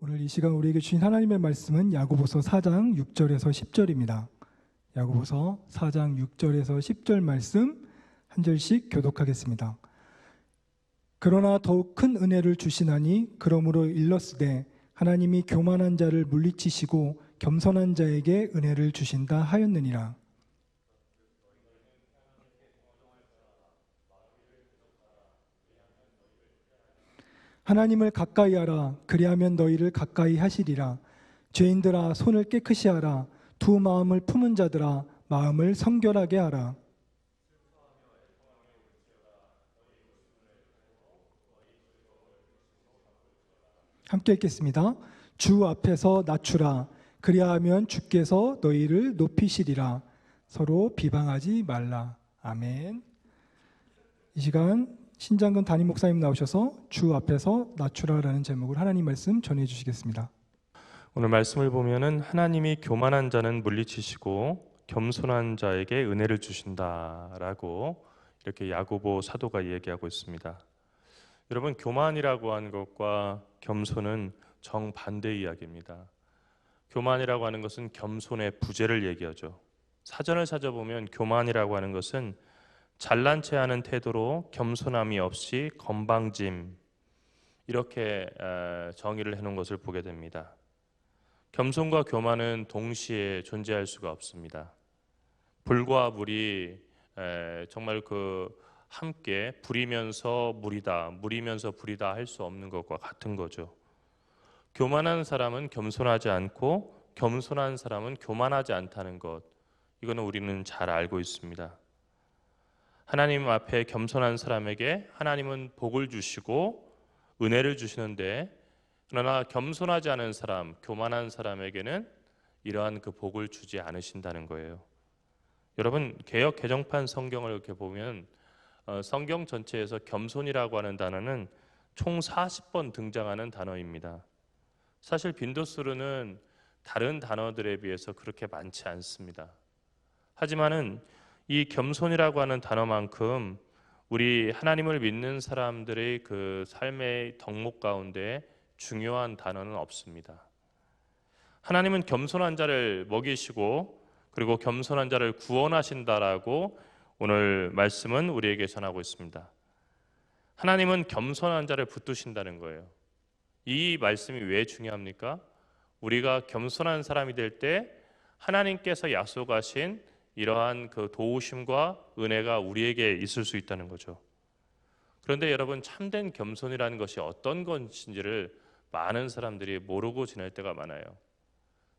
오늘 이 시간 우리에게 주신 하나님의 말씀은 야고보서 4장 6절에서 10절입니다. 야고보서 4장 6절에서 10절 말씀 한 절씩 교독하겠습니다. 그러나 더욱 큰 은혜를 주시나니 그러므로 일렀으되 하나님이 교만한 자를 물리치시고 겸손한 자에게 은혜를 주신다 하였느니라. 하나님을 가까이 하라. 그리하면 너희를 가까이 하시리라. 죄인들아 손을 깨끗이 하라. 두 마음을 품은 자들아 마음을 성결하게 하라. 함께 읽겠습니다. 주 앞에서 낮추라. 그리하면 주께서 너희를 높이시리라. 서로 비방하지 말라. 아멘. 이 시간 신장근 담임 목사님 나오셔서 주 앞에서 낮추라라는 제목을 하나님 말씀 전해 주시겠습니다. 오늘 말씀을 보면은 하나님이 교만한 자는 물리치시고 겸손한 자에게 은혜를 주신다라고 이렇게 야고보 사도가 얘기하고 있습니다. 여러분 교만이라고 하는 것과 겸손은 정반대 이야기입니다. 교만이라고 하는 것은 겸손의 부재를 얘기하죠. 사전을 찾아보면 교만이라고 하는 것은 잘난 체하는 태도로 겸손함이 없이 건방짐 이렇게 에, 정의를 해놓은 것을 보게 됩니다. 겸손과 교만은 동시에 존재할 수가 없습니다. 불과 물이 에, 정말 그 함께 불이면서 물이다, 물이면서 불이다 할 수 없는 것과 같은 거죠. 교만한 사람은 겸손하지 않고 겸손한 사람은 교만하지 않다는 것. 이거는 우리는 잘 알고 있습니다. 하나님 앞에 겸손한 사람에게 하나님은 복을 주시고 은혜를 주시는데 그러나 겸손하지 않은 사람, 교만한 사람에게는 이러한 그 복을 주지 않으신다는 거예요. 여러분 개역 개정판 성경을 이렇게 보면 어, 성경 전체에서 겸손이라고 하는 단어는 총 40번 등장하는 단어입니다. 사실 빈도수로는 다른 단어들에 비해서 그렇게 많지 않습니다. 하지만은 이 겸손이라고 하는 단어만큼 우리 하나님을 믿는 사람들의 그 삶의 덕목 가운데 중요한 단어는 없습니다. 하나님은 겸손한 자를 먹이시고 그리고 겸손한 자를 구원하신다라고 오늘 말씀은 우리에게 전하고 있습니다. 하나님은 겸손한 자를 붙드신다는 거예요. 이 말씀이 왜 중요합니까? 우리가 겸손한 사람이 될 때 하나님께서 약속하신 이러한 그 도우심과 은혜가 우리에게 있을 수 있다는 거죠. 그런데 여러분 참된 겸손이라는 것이 어떤 것인지를 많은 사람들이 모르고 지낼 때가 많아요.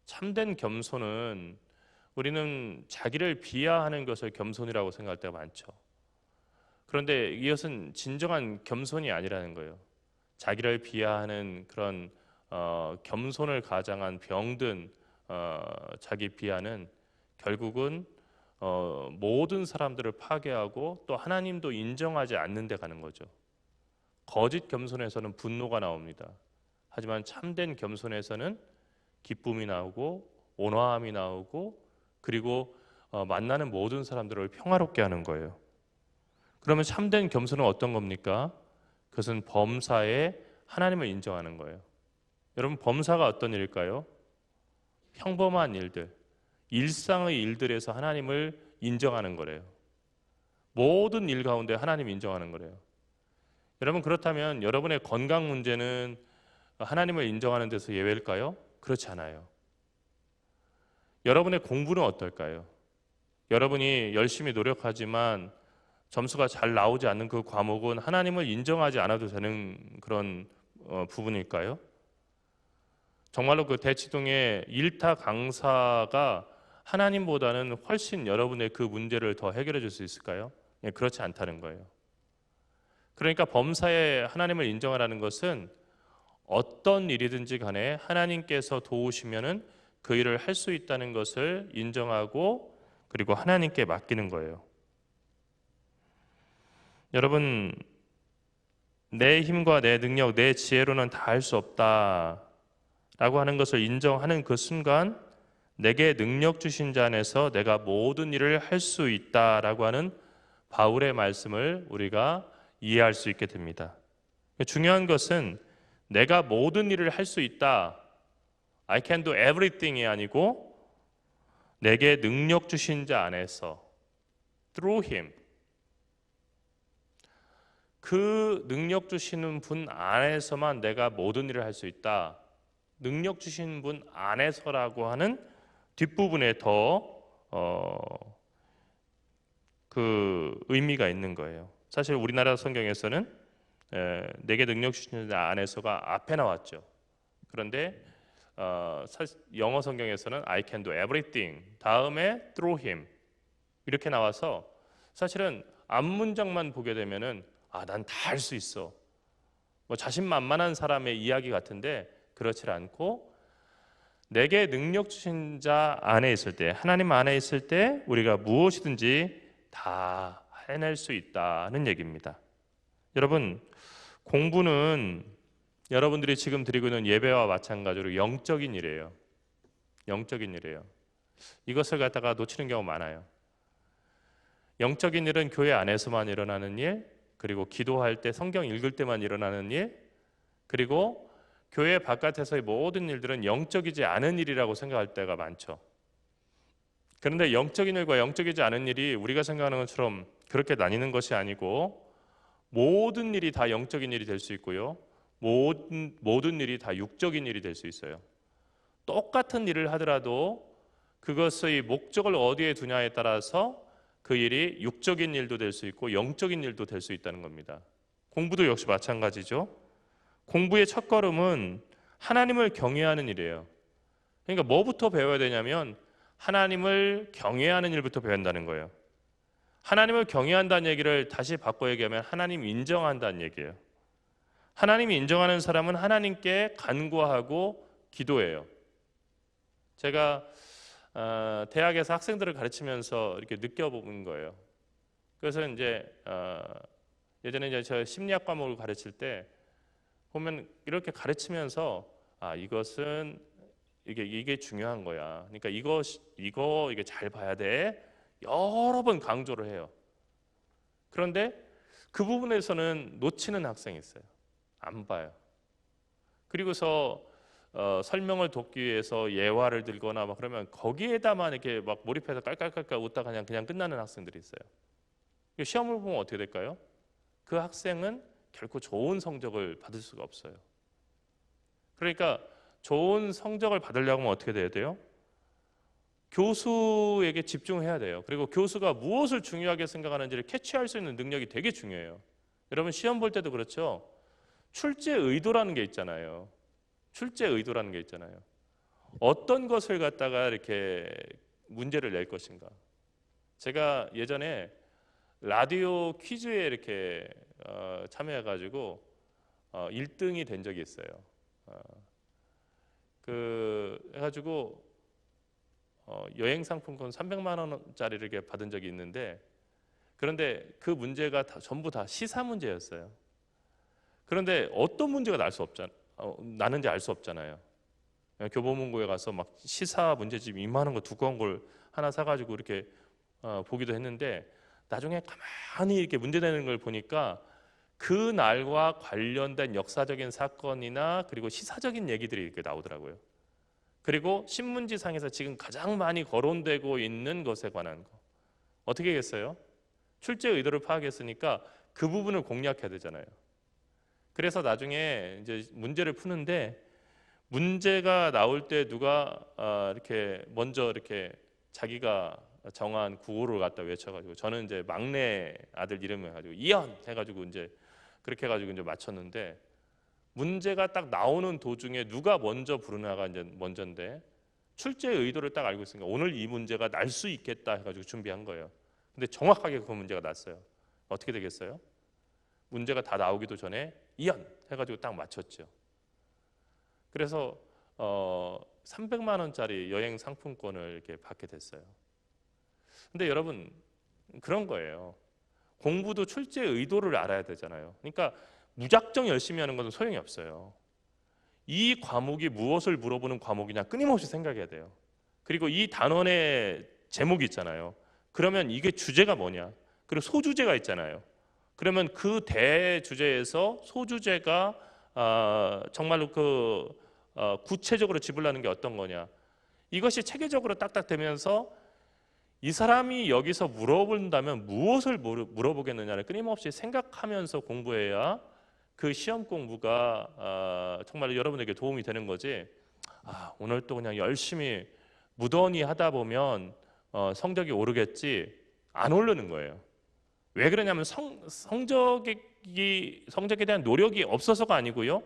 참된 겸손은 우리는 자기를 비하하는 것을 겸손이라고 생각할 때가 많죠. 그런데 이것은 진정한 겸손이 아니라는 거예요. 자기를 비하하는 그런 어, 겸손을 가장한 병든 어, 자기 비하는 결국은 어, 모든 사람들을 파괴하고 또 하나님도 인정하지 않는 데 가는 거죠. 거짓 겸손에서는 분노가 나옵니다. 하지만 참된 겸손에서는 기쁨이 나오고 온화함이 나오고 그리고 어, 만나는 모든 사람들을 평화롭게 하는 거예요. 그러면 참된 겸손은 어떤 겁니까? 그것은 범사에 하나님을 인정하는 거예요. 여러분 범사가 어떤 일일까요? 평범한 일들, 일상의 일들에서 하나님을 인정하는 거래요. 모든 일 가운데 하나님 인정하는 거래요. 여러분 그렇다면 여러분의 건강 문제는 하나님을 인정하는 데서 예외일까요? 그렇지 않아요. 여러분의 공부는 어떨까요? 여러분이 열심히 노력하지만 점수가 잘 나오지 않는 그 과목은 하나님을 인정하지 않아도 되는 그런 어, 부분일까요? 정말로 그 대치동의 일타 강사가 하나님보다는 훨씬 여러분의 그 문제를 더 해결해 줄 수 있을까요? 예, 그렇지 않다는 거예요. 그러니까 범사에 하나님을 인정하라는 것은 어떤 일이든지 간에 하나님께서 도우시면은 그 일을 할 수 있다는 것을 인정하고 그리고 하나님께 맡기는 거예요. 여러분 내 힘과 내 능력, 내 지혜로는 다 할 수 없다라고 하는 것을 인정하는 그 순간 내게 능력 주신 자 안에서 내가 모든 일을 할 수 있다라고 하는 바울의 말씀을 우리가 이해할 수 있게 됩니다. 중요한 것은 내가 모든 일을 할 수 있다. I can do everything이 아니고 내게 능력 주신 자 안에서 through him 그 능력 주시는 분 안에서만 내가 모든 일을 할 수 있다. 능력 주신 분 안에서라고 하는 뒷부분에 더 어, 그 의미가 있는 거예요. 사실 우리나라 성경에서는 에, 내게 능력 자 안에서가 앞에 나왔죠. 그런데 어, 사- 영어 성경에서는 I can do everything 다음에 through him 이렇게 나와서 사실은 앞 문장만 보게 되면은 아 난 다 할 수 있어 뭐 자신만만한 사람의 이야기 같은데 그렇지 않고 내게 능력 주신 자 안에 있을 때 하나님 안에 있을 때 우리가 무엇이든지 다 해낼 수 있다는 얘기입니다. 여러분 공부는 여러분들이 지금 드리고 있는 예배와 마찬가지로 영적인 일이에요. 영적인 일이에요. 이것을 갖다가 놓치는 경우 많아요. 영적인 일은 교회 안에서만 일어나는 일, 그리고 기도할 때 성경 읽을 때만 일어나는 일, 그리고 교회 바깥에서의 모든 일들은 영적이지 않은 일이라고 생각할 때가 많죠. 그런데 영적인 일과 영적이지 않은 일이 우리가 생각하는 것처럼 그렇게 나뉘는 것이 아니고 모든 일이 다 영적인 일이 될 수 있고요. 모든 모든 일이 다 육적인 일이 될 수 있어요. 똑같은 일을 하더라도 그것의 목적을 어디에 두냐에 따라서 그 일이 육적인 일도 될 수 있고 영적인 일도 될 수 있다는 겁니다. 공부도 역시 마찬가지죠. 공부의 첫 걸음은 하나님을 경외하는 일이에요. 그러니까 뭐부터 배워야 되냐면 하나님을 경외하는 일부터 배운다는 거예요. 하나님을 경외한다는 얘기를 다시 바꿔 얘기하면 하나님 인정한다는 얘기예요. 하나님이 인정하는 사람은 하나님께 간구하고 기도해요. 제가 어, 대학에서 학생들을 가르치면서 이렇게 느껴본 거예요. 그래서 이제 어, 예전에 이제 저 심리학 과목을 가르칠 때 보면 이렇게 가르치면서 아 이것은 이게 이게 중요한 거야. 그러니까 이거 이거 이게 잘 봐야 돼. 여러 번 강조를 해요. 그런데 그 부분에서는 놓치는 학생이 있어요. 안 봐요. 그리고서 어, 설명을 돕기 위해서 예화를 들거나 막 그러면 거기에다만 이렇게 막 몰입해서 깔깔깔깔 웃다가 그냥 그냥 끝나는 학생들이 있어요. 이 시험을 보면 어떻게 될까요? 그 학생은 결코 좋은 성적을 받을 수가 없어요. 그러니까 좋은 성적을 받으려면 어떻게 돼야 돼요? 교수에게 집중해야 돼요. 그리고 교수가 무엇을 중요하게 생각하는지를 캐치할 수 있는 능력이 되게 중요해요. 여러분 시험 볼 때도 그렇죠. 출제 의도라는 게 있잖아요. 출제 의도라는 게 있잖아요. 어떤 것을 갖다가 이렇게 문제를 낼 것인가. 제가 예전에 라디오 퀴즈에 이렇게 어, 참여해가지고 어, 1등이 된 적이 있어요. 어, 그 해가지고 어, 여행 상품권 300만 원짜리를 이렇게 받은 적이 있는데 그런데 그 문제가 다, 전부 다 시사 문제였어요. 그런데 어떤 문제가 날 수 없잖아. 어, 나는지 알 수 없잖아요. 교보문고에 가서 막 시사 문제집 이만한 거 두꺼운 걸 하나 사가지고 이렇게 어, 보기도 했는데 나중에 가만히 이렇게 문제되는 걸 보니까 그 날과 관련된 역사적인 사건이나 그리고 시사적인 얘기들이 이렇게 나오더라고요. 그리고 신문지상에서 지금 가장 많이 거론되고 있는 것에 관한 거 어떻게 했어요? 출제 의도를 파악했으니까 그 부분을 공략해야 되잖아요. 그래서 나중에 이제 문제를 푸는데 문제가 나올 때 누가 아, 이렇게 먼저 이렇게 자기가 정한 구호를 갖다 외쳐가지고 저는 이제 막내 아들 이름 해가지고 이현 해가지고 이제 그렇게 해가지고 이제 맞췄는데 문제가 딱 나오는 도중에 누가 먼저 부르나가 이제 먼저인데 출제 의도를 딱 알고 있으니까 오늘 이 문제가 날 수 있겠다 해가지고 준비한 거예요. 근데 정확하게 그 문제가 났어요. 어떻게 되겠어요? 문제가 다 나오기도 전에 이연 해가지고 딱 맞췄죠. 그래서 어 300만 원짜리 여행 상품권을 이렇게 받게 됐어요. 근데 여러분 그런 거예요. 공부도 출제 의도를 알아야 되잖아요. 그러니까 무작정 열심히 하는 것은 소용이 없어요. 이 과목이 무엇을 물어보는 과목이냐 끊임없이 생각해야 돼요. 그리고 이 단원의 제목이 있잖아요. 그러면 이게 주제가 뭐냐? 그리고 소주제가 있잖아요. 그러면 그 대주제에서 소주제가 아, 정말로 그 어, 구체적으로 짚으려는 게 어떤 거냐? 이것이 체계적으로 딱딱 되면서 이 사람이 여기서 물어본다면 무엇을 물어- 물어보겠느냐를 끊임없이 생각하면서 공부해야 그 시험 공부가 아, 정말 여러분에게 도움이 되는 거지. 아, 오늘 또 그냥 열심히 무던히 하다 보면 어, 성적이 오르겠지 안 오르는 거예요. 왜 그러냐면 성, 성적이 성적에 대한 노력이 없어서가 아니고요.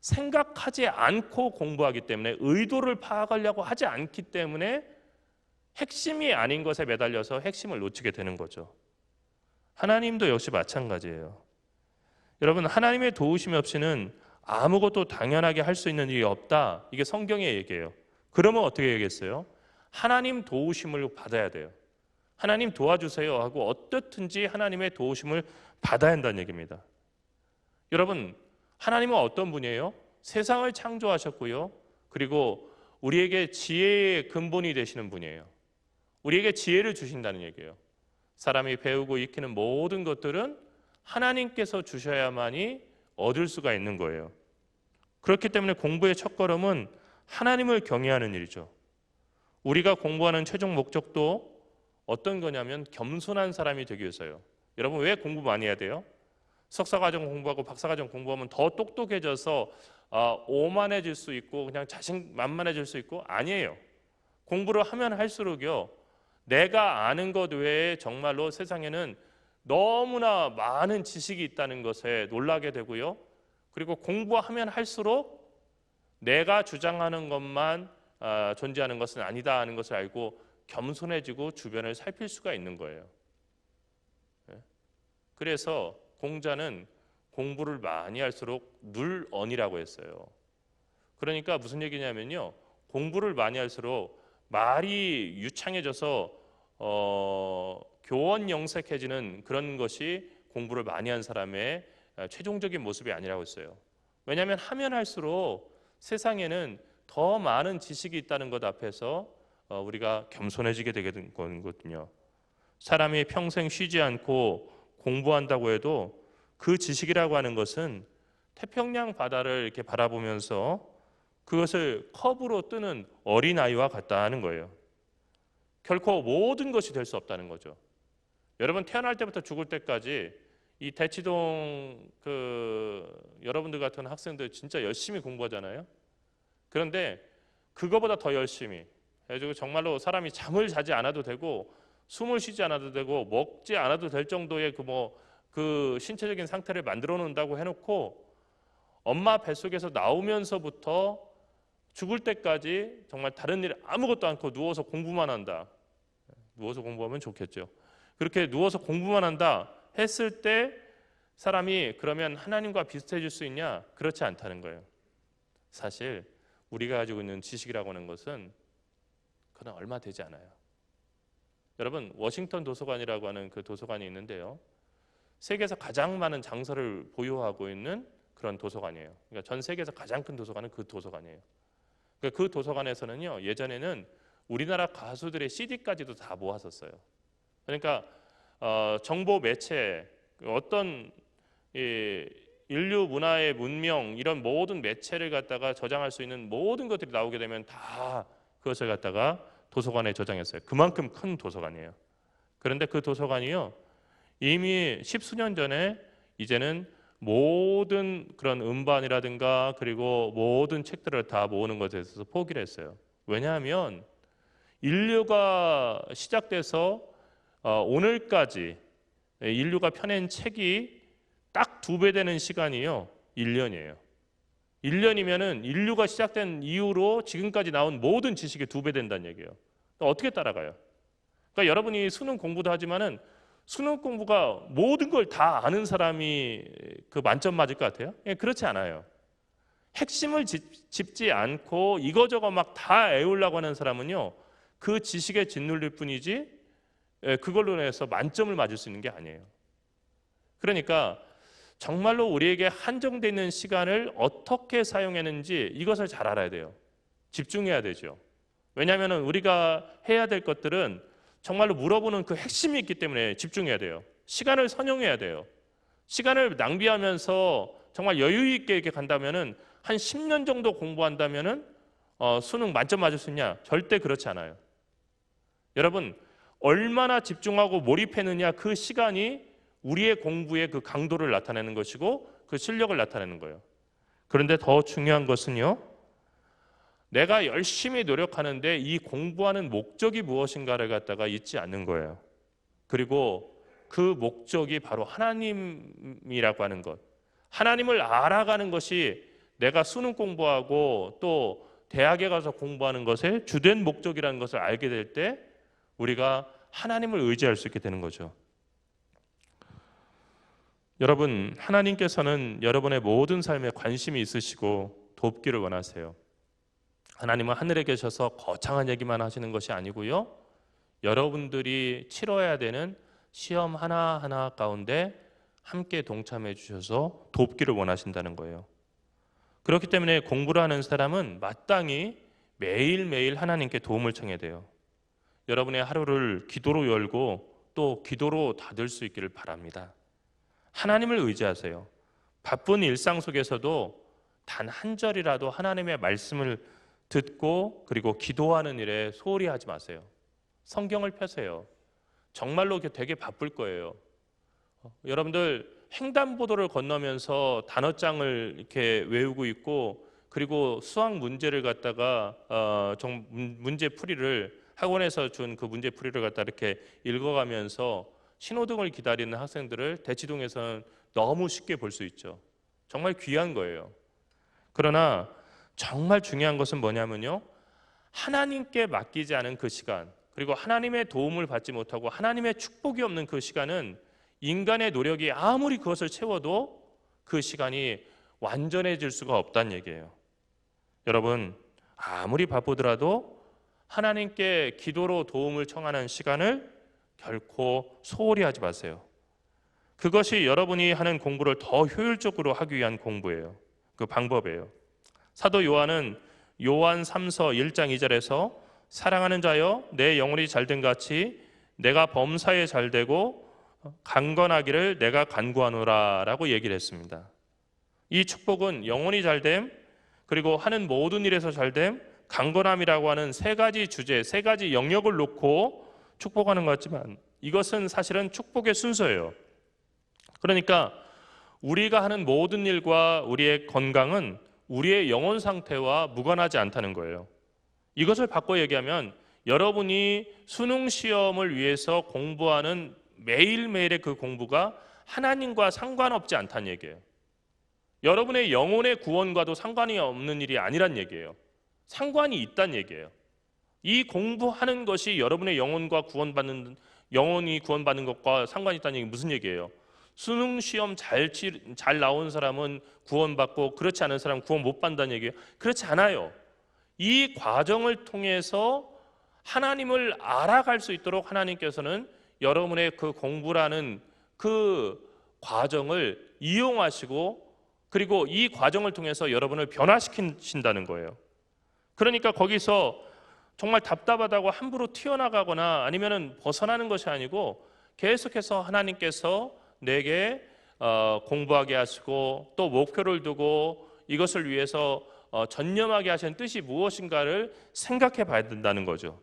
생각하지 않고 공부하기 때문에 의도를 파악하려고 하지 않기 때문에 핵심이 아닌 것에 매달려서 핵심을 놓치게 되는 거죠. 하나님도 역시 마찬가지예요. 여러분 하나님의 도우심 없이는 아무것도 당연하게 할 수 있는 일이 없다. 이게 성경의 얘기예요. 그러면 어떻게 얘기했어요? 하나님 도우심을 받아야 돼요. 하나님 도와주세요 하고 어떻든지 하나님의 도우심을 받아야 한다는 얘기입니다. 여러분 하나님은 어떤 분이에요? 세상을 창조하셨고요. 그리고 우리에게 지혜의 근본이 되시는 분이에요. 우리에게 지혜를 주신다는 얘기예요. 사람이 배우고 익히는 모든 것들은 하나님께서 주셔야만이 얻을 수가 있는 거예요. 그렇기 때문에 공부의 첫 걸음은 하나님을 경외하는 일이죠. 우리가 공부하는 최종 목적도 어떤 거냐면 겸손한 사람이 되기 위해서요. 여러분 왜 공부 많이 해야 돼요? 석사과정 공부하고 박사과정 공부하면 더 똑똑해져서 어, 오만해질 수 있고 그냥 자신 만만해질 수 있고 아니에요. 공부를 하면 할수록요. 내가 아는 것 외에 정말로 세상에는 너무나 많은 지식이 있다는 것에 놀라게 되고요. 그리고 공부하면 할수록 내가 주장하는 것만 아, 존재하는 것은 아니다 하는 것을 알고 겸손해지고 주변을 살필 수가 있는 거예요. 예? 그래서 공자는 공부를 많이 할수록 눌언이라고 했어요. 그러니까 무슨 얘기냐면요. 공부를 많이 할수록 말이 유창해져서 어, 교원 영색해지는 그런 것이 공부를 많이 한 사람의 아, 최종적인 모습이 아니라고 했어요. 왜냐하면 하면 할수록 세상에는 더 많은 지식이 있다는 것 앞에서 어, 우리가 겸손해지게 된 거거든요. 사람이 평생 쉬지 않고 공부한다고 해도 그 지식이라고 하는 것은 태평양 바다를 이렇게 바라보면서 그것을 컵으로 뜨는 어린 아이와 같다는 거예요. 결코 모든 것이 될 수 없다는 거죠. 여러분 태어날 때부터 죽을 때까지 이 대치동 그 여러분들 같은 학생들 진짜 열심히 공부하잖아요. 그런데 그거보다 더 열심히 해가지고 정말로 사람이 잠을 자지 않아도 되고 숨을 쉬지 않아도 되고 먹지 않아도 될 정도의 그 뭐그 신체적인 상태를 만들어 놓는다고 해놓고 엄마 뱃속에서 나오면서부터 죽을 때까지 정말 다른 일 아무것도 않고 누워서 공부만 한다. 누워서 공부하면 좋겠죠. 그렇게 누워서 공부만 한다 했을 때 사람이 그러면 하나님과 비슷해질 수 있냐? 그렇지 않다는 거예요. 사실 우리가 가지고 있는 지식이라고 하는 것은 그건 얼마 되지 않아요. 여러분 워싱턴 도서관이라고 하는 그 도서관이 있는데요. 세계에서 가장 많은 장서를 보유하고 있는 그런 도서관이에요. 그러니까 전 세계에서 가장 큰 도서관은 그 도서관이에요. 그러니까 그 도서관에서는요 예전에는 우리나라 가수들의 CD까지도 다 모았었어요. 그러니까 어, 정보 매체 어떤 이 인류 문화의 문명 이런 모든 매체를 갖다가 저장할 수 있는 모든 것들이 나오게 되면 다 그것을 갖다가 도서관에 저장했어요. 그만큼 큰 도서관이에요. 그런데 그 도서관이요 이미 십수년 전에 이제는 모든 그런 음반이라든가 그리고 모든 책들을 다 모으는 것에 있어서 포기를 했어요. 왜냐하면 인류가 시작돼서 어, 오늘까지 인류가 펴낸 책이 딱 두 배 되는 시간이요. 1년이에요. 1년이면은 인류가 시작된 이후로 지금까지 나온 모든 지식이 두 배 된다는 얘기예요. 어떻게 따라가요? 그러니까 여러분이 수능 공부도 하지만은 수능 공부가 모든 걸 다 아는 사람이 그 만점 맞을 것 같아요? 예, 그렇지 않아요. 핵심을 짚, 짚지 않고 이거저거 막 다 애우려고 하는 사람은요, 그 지식에 짓눌릴 뿐이지, 예, 그걸로 해서 만점을 맞을 수 있는 게 아니에요. 그러니까 정말로 우리에게 한정되어 있는 시간을 어떻게 사용했는지 이것을 잘 알아야 돼요. 집중해야 되죠. 왜냐하면 우리가 해야 될 것들은 정말로 물어보는 그 핵심이 있기 때문에 집중해야 돼요. 시간을 선용해야 돼요. 시간을 낭비하면서 정말 여유 있게 이렇게 간다면은 한 10년 정도 공부한다면은 어, 수능 만점 맞을 수 있냐? 절대 그렇지 않아요. 여러분 얼마나 집중하고 몰입했느냐 그 시간이 우리의 공부의 그 강도를 나타내는 것이고 그 실력을 나타내는 거예요. 그런데 더 중요한 것은요. 내가 열심히 노력하는데 이 공부하는 목적이 무엇인가를 갖다가 잊지 않는 거예요. 그리고 그 목적이 바로 하나님이라고 하는 것. 하나님을 알아가는 것이 내가 수능 공부하고 또 대학에 가서 공부하는 것의 주된 목적이라는 것을 알게 될 때 우리가 하나님을 의지할 수 있게 되는 거죠. 여러분, 하나님께서는 여러분의 모든 삶에 관심이 있으시고 돕기를 원하세요. 하나님은 하늘에 계셔서 거창한 얘기만 하시는 것이 아니고요. 여러분들이 치러야 되는 시험 하나하나 가운데 함께 동참해 주셔서 돕기를 원하신다는 거예요. 그렇기 때문에 공부를 하는 사람은 마땅히 매일매일 하나님께 도움을 청해야 돼요. 여러분의 하루를 기도로 열고 또 기도로 닫을 수 있기를 바랍니다. 하나님을 의지하세요. 바쁜 일상 속에서도 단 한 절이라도 하나님의 말씀을 듣고 그리고 기도하는 일에 소홀히 하지 마세요. 성경을 펴세요. 정말로 되게 바쁠 거예요. 어, 여러분들 횡단보도를 건너면서 단어장을 이렇게 외우고 있고 그리고 수학 문제를 갖다가 어, 문제 풀이를 학원에서 준 그 문제 풀이를 갖다 이렇게 읽어가면서 신호등을 기다리는 학생들을 대치동에서는 너무 쉽게 볼 수 있죠. 정말 귀한 거예요. 그러나 정말 중요한 것은 뭐냐면요. 하나님께 맡기지 않은 그 시간, 그리고 하나님의 도움을 받지 못하고 하나님의 축복이 없는 그 시간은 인간의 노력이 아무리 그것을 채워도 그 시간이 완전해질 수가 없다는 얘기예요. 여러분, 아무리 바쁘더라도 하나님께 기도로 도움을 청하는 시간을 결코 소홀히 하지 마세요. 그것이 여러분이 하는 공부를 더 효율적으로 하기 위한 공부예요. 그 방법이에요. 사도 요한은 요한 3서 1장 2절에서 사랑하는 자여 내 영혼이 잘된 같이 내가 범사에 잘되고 강건하기를 내가 간구하노라라고 얘기를 했습니다. 이 축복은 영혼이 잘됨 그리고 하는 모든 일에서 잘됨 강건함이라고 하는 세 가지 주제, 세 가지 영역을 놓고 축복하는 것 같지만 이것은 사실은 축복의 순서예요. 그러니까 우리가 하는 모든 일과 우리의 건강은 우리의 영혼 상태와 무관하지 않다는 거예요. 이것을 바꿔 얘기하면 여러분이 수능 시험을 위해서 공부하는 매일매일의 그 공부가 하나님과 상관없지 않다는 얘기예요. 여러분의 영혼의 구원과도 상관이 없는 일이 아니란 얘기예요. 상관이 있다는 얘기예요. 이 공부하는 것이 여러분의 영혼과 구원받는 영혼이 구원받는 것과 상관이 있다는 얘기 무슨 얘기예요? 수능 시험 잘, 치, 잘 나온 사람은 구원받고 그렇지 않은 사람은 구원 못 받는다는 얘기예요. 그렇지 않아요. 이 과정을 통해서 하나님을 알아갈 수 있도록 하나님께서는 여러분의 그 공부라는 그 과정을 이용하시고 그리고 이 과정을 통해서 여러분을 변화시키신다는 거예요. 그러니까 거기서 정말 답답하다고 함부로 튀어나가거나 아니면은 벗어나는 것이 아니고 계속해서 하나님께서 내게 어, 공부하게 하시고 또 목표를 두고 이것을 위해서 어, 전념하게 하시는 뜻이 무엇인가를 생각해 봐야 된다는 거죠.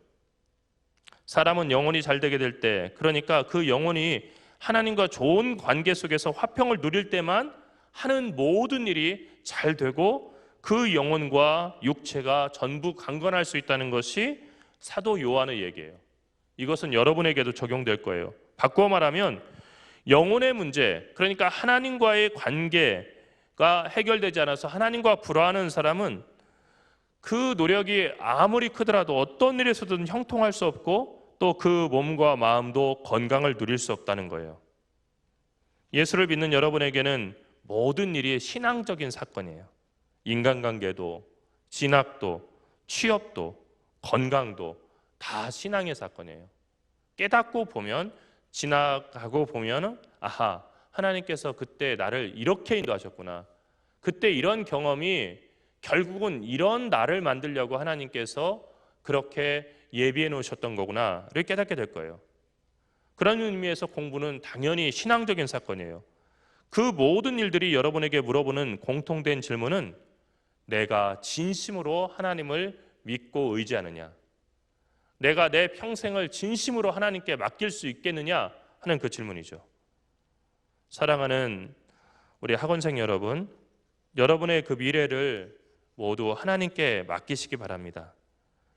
사람은 영혼이 잘 되게 될 때, 그러니까 그 영혼이 하나님과 좋은 관계 속에서 화평을 누릴 때만 하는 모든 일이 잘 되고 그 영혼과 육체가 전부 강건할 수 있다는 것이 사도 요한의 얘기예요. 이것은 여러분에게도 적용될 거예요. 바꾸어 말하면 영혼의 문제, 그러니까 하나님과의 관계가 해결되지 않아서 하나님과 불화하는 사람은 그 노력이 아무리 크더라도 어떤 일에서든 형통할 수 없고 또 그 몸과 마음도 건강을 누릴 수 없다는 거예요. 예수를 믿는 여러분에게는 모든 일이 신앙적인 사건이에요. 인간관계도, 진학도, 취업도, 건강도 다 신앙의 사건이에요. 깨닫고 보면 지나가고 보면은 아하 하나님께서 그때 나를 이렇게 인도하셨구나. 그때 이런 경험이 결국은 이런 나를 만들려고 하나님께서 그렇게 예비해 놓으셨던 거구나를 깨닫게 될 거예요. 그런 의미에서 공부는 당연히 신앙적인 사건이에요. 그 모든 일들이 여러분에게 물어보는 공통된 질문은 내가 진심으로 하나님을 믿고 의지하느냐? 내가 내 평생을 진심으로 하나님께 맡길 수 있겠느냐 하는 그 질문이죠. 사랑하는 우리 학원생 여러분, 여러분의 그 미래를 모두 하나님께 맡기시기 바랍니다.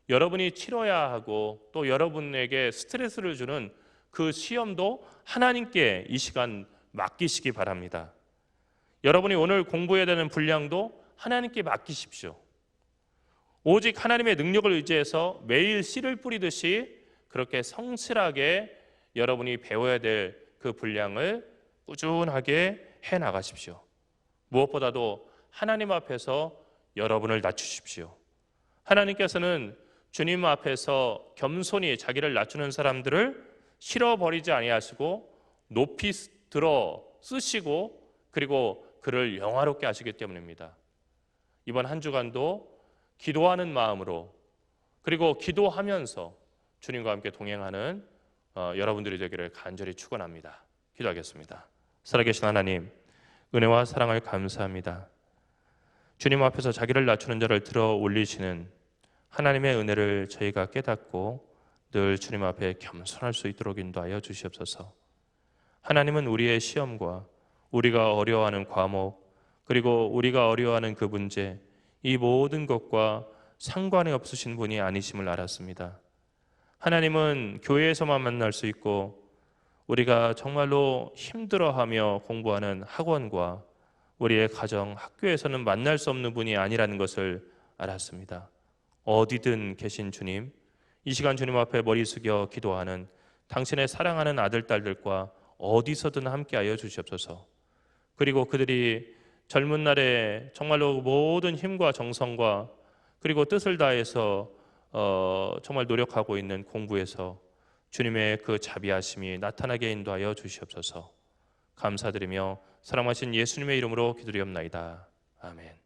여러분이 치러야 하고 또 여러분에게 스트레스를 주는 그 시험도 하나님께 이 시간 맡기시기 바랍니다. 여러분이 오늘 공부해야 되는 분량도 하나님께 맡기십시오. 오직 하나님의 능력을 의지해서 매일 씨를 뿌리듯이 그렇게 성실하게 여러분이 배워야 될 그 분량을 꾸준하게 해 나가십시오. 무엇보다도 하나님 앞에서 여러분을 낮추십시오. 하나님께서는 주님 앞에서 겸손히 자기를 낮추는 사람들을 실어버리지 아니하시고 높이 들어 쓰시고 그리고 그를 영화롭게 하시기 때문입니다. 이번 한 주간도 기도하는 마음으로 그리고 기도하면서 주님과 함께 동행하는 어, 여러분들이 되기를 간절히 축원합니다. 기도하겠습니다. 살아계신 하나님, 은혜와 사랑을 감사합니다. 주님 앞에서 자기를 낮추는 자를 들어 올리시는 하나님의 은혜를 저희가 깨닫고 늘 주님 앞에 겸손할 수 있도록 인도하여 주시옵소서. 하나님은 우리의 시험과 우리가 어려워하는 과목 그리고 우리가 어려워하는 그 문제 이 모든 것과 상관이 없으신 분이 아니심을 알았습니다. 하나님은 교회에서만 만날 수 있고 우리가 정말로 힘들어하며 공부하는 학원과 우리의 가정, 학교에서는 만날 수 없는 분이 아니라는 것을 알았습니다. 어디든 계신 주님, 이 시간 주님 앞에 머리 숙여 기도하는 당신의 사랑하는 아들, 딸들과 어디서든 함께하여 주시옵소서. 그리고 그들이 젊은 날에 정말로 모든 힘과 정성과 그리고 뜻을 다해서 어, 정말 노력하고 있는 공부에서 주님의 그 자비하심이 나타나게 인도하여 주시옵소서. 감사드리며 사랑하신 예수님의 이름으로 기도리옵나이다. 아멘.